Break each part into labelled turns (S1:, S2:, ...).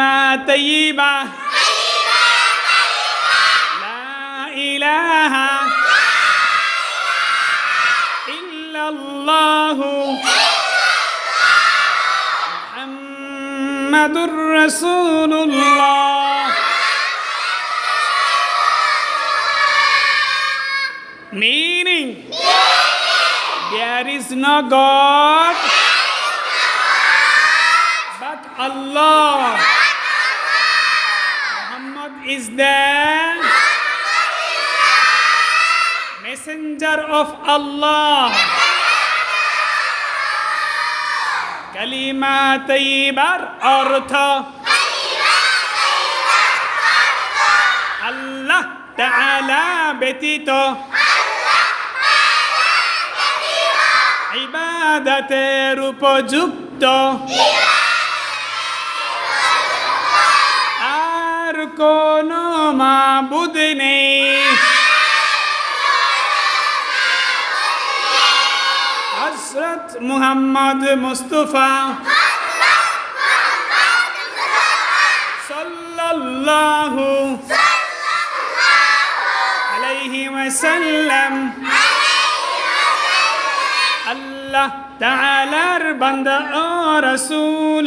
S1: كلمة طيبة لا إله إلا الله محمد رسول الله Meaning, there is no God. Allah. Is the messenger of Allah. কালিমা তৈবার অর্থ আল্লাহ তাআলা ব্যতীত ইবাদতের উপযুক্ত কোন মাবুদ নেই। হজরত মুহাম্মদ মুস্তফা সাল্লাল্লাহু আলাইহি ওয়াসাল্লাম আল্লাহ তাআলার বান্দা ও রাসূল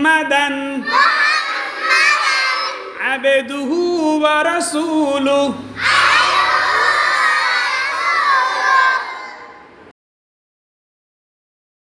S1: محمدا عبده ورسوله